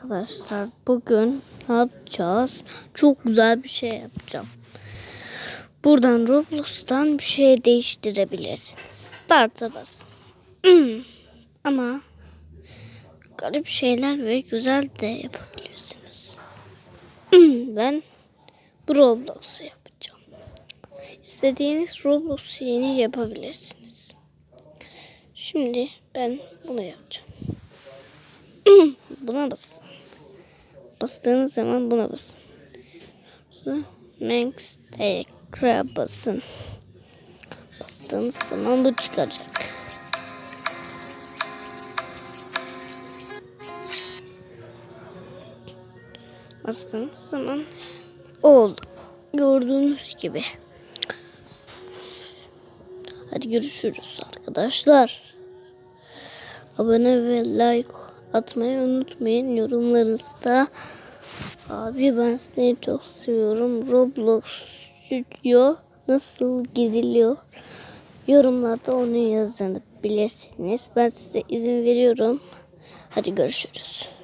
Arkadaşlar bugün ne yapacağız? Çok güzel bir şey yapacağım. Buradan Roblox'tan bir şey değiştirebilirsiniz. Start'a basın. Ama garip şeyler ve güzel de yapabilirsiniz. Hmm. Ben bu Roblox'u yapacağım. İstediğiniz Roblox yeni yapabilirsiniz. Şimdi ben bunu yapacağım. buna basın. Bastığınız zaman buna basın. Next tekrar basın. Bastığınız zaman bu çıkacak. Bastığınız zaman oldu. Gördüğünüz gibi. Hadi görüşürüz arkadaşlar. Abone ve like atmayı unutmayın. Yorumlarınızda abi ben seni çok seviyorum. Roblox Studio nasıl giriliyor? Yorumlarda onu yazabilirsiniz. Ben size izin veriyorum. Hadi görüşürüz.